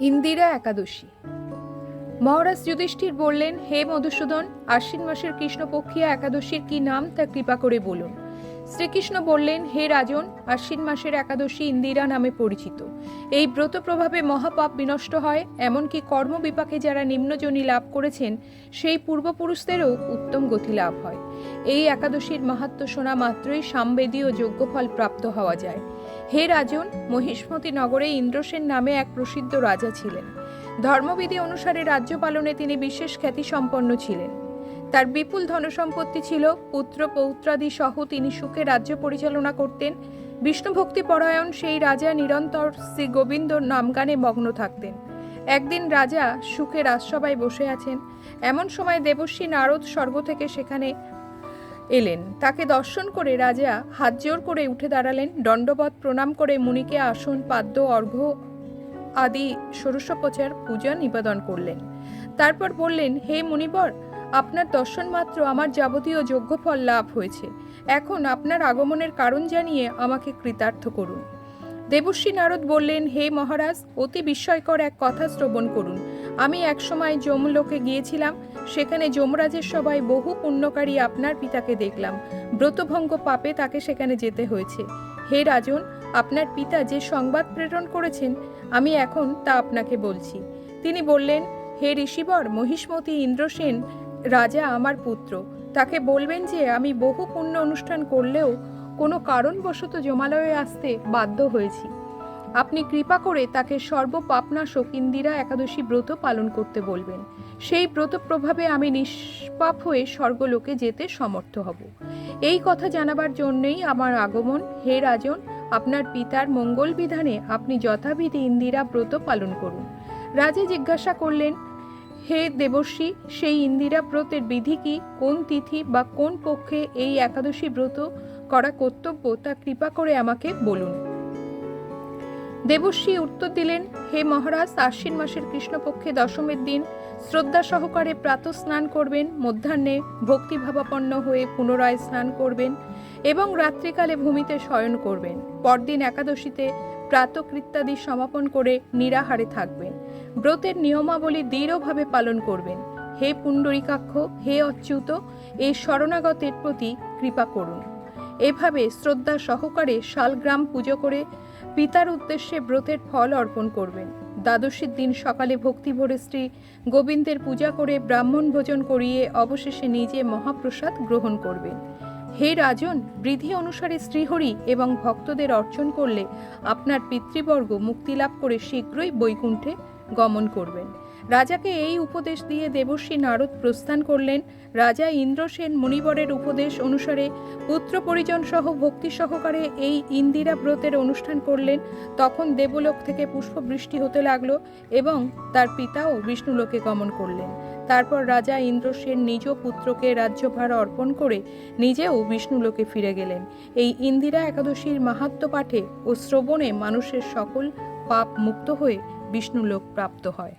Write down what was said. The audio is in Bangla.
ইন্দিরা একাদশী। মহারাজ যুধিষ্ঠির বললেন, হে মধুসূদন, আশ্বিন মাসের কৃষ্ণপক্ষিয়া একাদশীর কি নাম তা কৃপা করে বলুন। শ্রীকৃষ্ণ বললেন, হে রাজন, আশ্বিন মাসের একাদশী ইন্দিরা নামে পরিচিত। এই ব্রত প্রভাবে মহাপাপ বিনষ্ট হয়, এমনকি কর্মবিপাকে যারা নিম্নজনী লাভ করেছেন, সেই পূর্বপুরুষদেরও উত্তম গতি লাভ হয়। এই একাদশীর মাহাত্ম শোনা মাত্রই সামবেদীয় যজ্ঞফল প্রাপ্ত হওয়া যায়। হে রাজন, মহিষ্মতি নগরে ইন্দ্রসেন নামে এক প্রসিদ্ধ রাজা ছিলেন। ধর্মবিধি অনুসারে রাজ্য পালনে তিনি বিশেষ খ্যাতিসম্পন্ন ছিলেন। তার বিপুল ধনসম্পত্তি ছিল, পুত্র পৌত্রাদি সহ তিনি সুখে রাজ্য পরিচালনা করতেন। বিষ্ণুভক্তি পরায়ণ সেই রাজা নিরন্তর শ্রী গোবিন্দ নামগানে মগ্ন থাকতেন। একদিন রাজা সুখে রাজসভায় বসে আছেন। এমন সময় দেবশ্রী নারদ স্বর্গ থেকে সেখানে এলেন। তাকে দর্শন করে রাজা হাত জোর করে উঠে দাঁড়ালেন। দণ্ডবত প্রণাম করে মুনিকে আসন, পাদ্য, অর্ঘ্য আদি ষোড়শোপচার পূজা নিবেদন করলেন। তারপর বললেন, হে মুনিবর আপনার দর্শন মাত্র আমার যাবতীয় যোগ্যফল লাভ হয়েছে। এখন আপনার আগমনের কারণ জানিয়ে আমাকে কৃতার্থ করুন। দেবশ্রী নারদ বললেন, হে মহারাজ, অতি বিস্ময়কর এক কথা শ্রবণ করুন। আমি একসময় যমলোকে গিয়েছিলাম, সেখানে যমরাজের সবাই বহু পুণ্যকারী আপনার পিতাকে দেখলাম। ব্রতভঙ্গ পাপে তাকে সেখানে যেতে হয়েছে। হে রাজন, আপনার পিতা যে সংবাদ প্রেরণ করেছেন, আমি এখন তা আপনাকে বলছি। তিনি বললেন, হে ঋষিবর, মহিষ্মতি ইন্দ্রসেন রাজা আমার পুত্র, তাকে বলবেন যে আমি বহু পুণ্য অনুষ্ঠান করলেও কোনো কারণবশত জমালয়ে আসতে বাধ্য হয়েছি। আপনি কৃপা করে তাকে সর্বপাপনাশক ইন্দিরা একাদশী ব্রত পালন করতে বলবেন। সেই ব্রত প্রভাবে আমি নিষ্পাপ হয়ে স্বর্গলোকে যেতে সমর্থ হব। এই কথা জানাবার জন্যই আমার আগমন। হে রাজন, আপনার পিতার মঙ্গল বিধানে আপনি যথাবিধি ইন্দিরা ব্রত পালন করুন। রাজা জিজ্ঞাসা করলেন হে দেবশ্রী সেই ইন্দিরা ব্রতের বিধি কি? কোন তিথি বা কোন পক্ষে এই একাদশী ব্রত করা কর্তব্য তা কৃপা করে আমাকে বলুন। দেবশ্রী উত্তর দিলেন, হে মহারাজ, আশ্বিন মাসের কৃষ্ণপক্ষে দশমের দিন শ্রদ্ধা সহকারে প্রাত স্নান করবেন, মধ্যাহ্নে ভক্তিভাবাপন্ন হয়ে পুনরায় স্নান করবেন এবং রাত্রিকালে ভূমিতে শয়ন করবেন। পরদিন একাদশীতে প্রাতকৃত্যাদি সমাপন করে নিরাহারে থাকবেন। ব্রতের নিয়মাবলী দৃঢ়ভাবে পালন করবেন। হে পুণ্ডরিকাক্ষ, হে অচ্যুত, এই শরণাগতের প্রতি কৃপা করুন। এভাবে শ্রদ্ধা সহকারে শালগ্রাম পুজো করে পিতার উদ্দেশ্যে ব্রতের ফল অর্পণ করবেন। দ্বাদশীর দিন সকালে ভক্তি ভরে শ্রী গোবিন্দের পূজা করে ব্রাহ্মণ ভোজন করিয়ে অবশেষে নিজে মহাপ্রসাদ গ্রহণ করবেন। হে রাজন বৃদ্ধি অনুসারে শ্রীহরি এবং ভক্তদের অর্চন করলে আপনার পিতৃবর্গ মুক্তি লাভ করে শীঘ্রই বৈকুণ্ঠে গমন করবেন। রাজাকে এই উপদেশ দিয়ে দেবশ্রী নারদ প্রস্থান করলেন। রাজা ইন্দ্রসেন মণিবরের উপদেশ অনুসারে পুত্র পরিজন সহ ভক্তি সহকারে এই ইন্দিরা ব্রতের অনুষ্ঠান করলেন। তখন দেবলোক থেকে পুষ্পবৃষ্টি হতে লাগল এবং তার পিতাও বিষ্ণুলোকে গমন করলেন। তারপর রাজা ইন্দ্রসেন নিজ পুত্রকে রাজ্যভার অর্পণ করে নিজেও বিষ্ণুলোকে ফিরে গেলেন। এই ইন্দিরা একাদশীর মাহাত্ম পাঠে ও শ্রবণে মানুষের সকল পাপ মুক্ত হয়ে বিষ্ণুলোক প্রাপ্ত হয়।